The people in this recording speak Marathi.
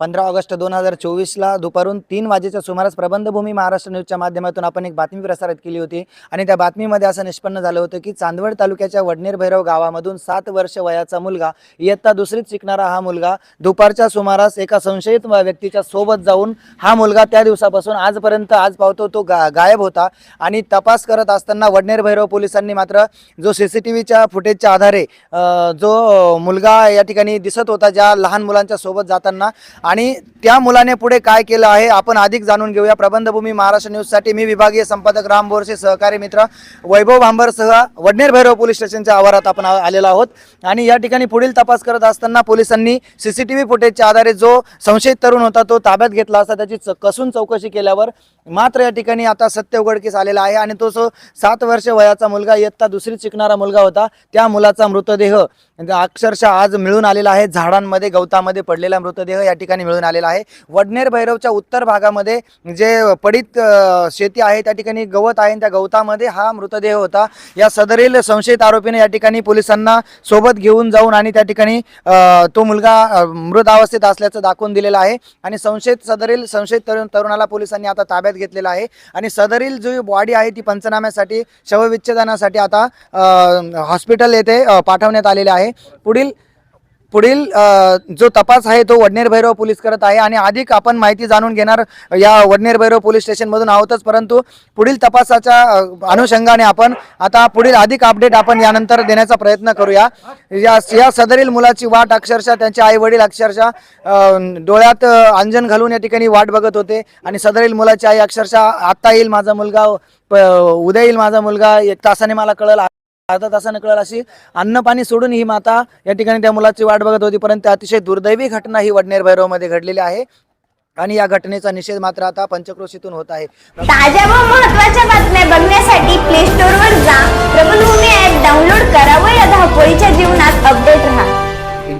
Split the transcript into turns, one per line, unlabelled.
पंधरा ऑगस्ट दोन हजार चोवीसला दुपारून तीन वाजेच्या सुमारास प्रबंधभूमी महाराष्ट्र न्यूजच्या माध्यमातून आपण एक बातमी प्रसारित केली होती. आणि त्या बातमीमध्ये असं निष्पन्न झालं होतं की चांदवड तालुक्याच्या वडनेर भैरव गावामधून सात वर्ष वयाचा मुलगा इयत्ता दुसरीत शिकणारा हा मुलगा दुपारच्या सुमारास एका संशयित व्यक्तीच्या सोबत जाऊन हा मुलगा त्या दिवसापासून आजपर्यंत आज पावतो तो गा गायब होता. आणि तपास करत असताना वडनेर भैरव पोलिसांनी मात्र जो सी सी टी व्हीच्या फुटेजच्या आधारे जो मुलगा या ठिकाणी दिसत होता ज्या लहान मुलांच्या सोबत जाताना आणि त्या मुलाने पुढे काय केलं आहे आपण अधिक जाणून घेऊया. प्रबंधभूमी महाराष्ट्र न्यूजसाठी मी विभागीय संपादक राम बोरसे सहकारी मित्र वैभव भांबरसह वडनेर भैरव पोलीस स्टेशनच्या आवारात आपण आलेलो आहोत. आणि या ठिकाणी पुढील तपास करत असताना पोलिसांनी सी सी टी व्ही फुटेजच्या आधारे जो संशयित तरुण होता तो ताब्यात घेतला असता. त्याची च- कसून चौकशी केल्यावर मात्र या ठिकाणी आता सत्य उघडकीस आलेला आहे आणि तो जो सात वर्ष वयाचा मुलगा इयत्ता दुसरी शिकणारा मुलगा होता. त्या मुलाचा मृतदेह अक्षरशः आज मिळून आलेला आहे. झाडांमध्ये गवतामध्ये पडलेला मृतदेह या ठिकाणी मिळून आलेला आहे. वडनेर भैरवच्या उत्तर भागामध्ये जे पडीत शेती आहे त्या ठिकाणी गवत आहे आणि त्या गवतामध्ये हा मृतदेह होता. या सदरील संशयित आरोपीने या ठिकाणी पोलिसांना सोबत घेऊन जाऊन आणि त्या ठिकाणी तो मुलगा मृत अवस्थेत असल्याचं दाखवून दिलेलं आहे. आणि संशयित सदरील संशयित तरुण तरुणाला पोलिसांनी आता ताब्यात घेतलेला आहे. आणि सदरील जी बॉडी आहे ती पंचनाम्यासाठी शवविच्छेदनासाठी आता हॉस्पिटल येथे पाठवण्यात आलेले आहे. पुढील पुढील जो तपास आहे तो वडनेर भैरव पोलीस करत आहे आणि अधिक आपण माहिती जाणून घेणार या वडनेर भैरव पोलीस स्टेशनमधून आहोतच परंतु पुढील तपासाच्या अनुषंगाने आपण आता पुढील अधिक अपडेट आपण यानंतर देण्याचा प्रयत्न करूया. या या सदरील मुलाची वाट अक्षरशः त्यांचे आई वडील अक्षरशः डोळ्यात अंजन घालून या ठिकाणी वाट बघत होते. आणि सदरील मुलाची आई अक्षरशः आत्ता येईल माझा मुलगा प- उद्या येईल माझा मुलगा एक तासाने मला कळलं अर्धा तासानं कळलं अशी अन्न पाणी सोडून ही माता या ठिकाणी त्या मुलाची वाट बघत होती परंतु अतिशय दुर्दैवी घटना ही वडनेर भैरवमध्ये घडलेली आहे. आणि या घटनेचा निषेध मात्र आता पंचक्रोशीतून होत आहे.
ताज्या व महत्त्वाच्या बातम्या बघण्यासाठी प्ले स्टोअर वर जा. प्रबलभूमी ऍप डाउनलोड करा व या धावपळीच्या जीवनात अपडेट राहा.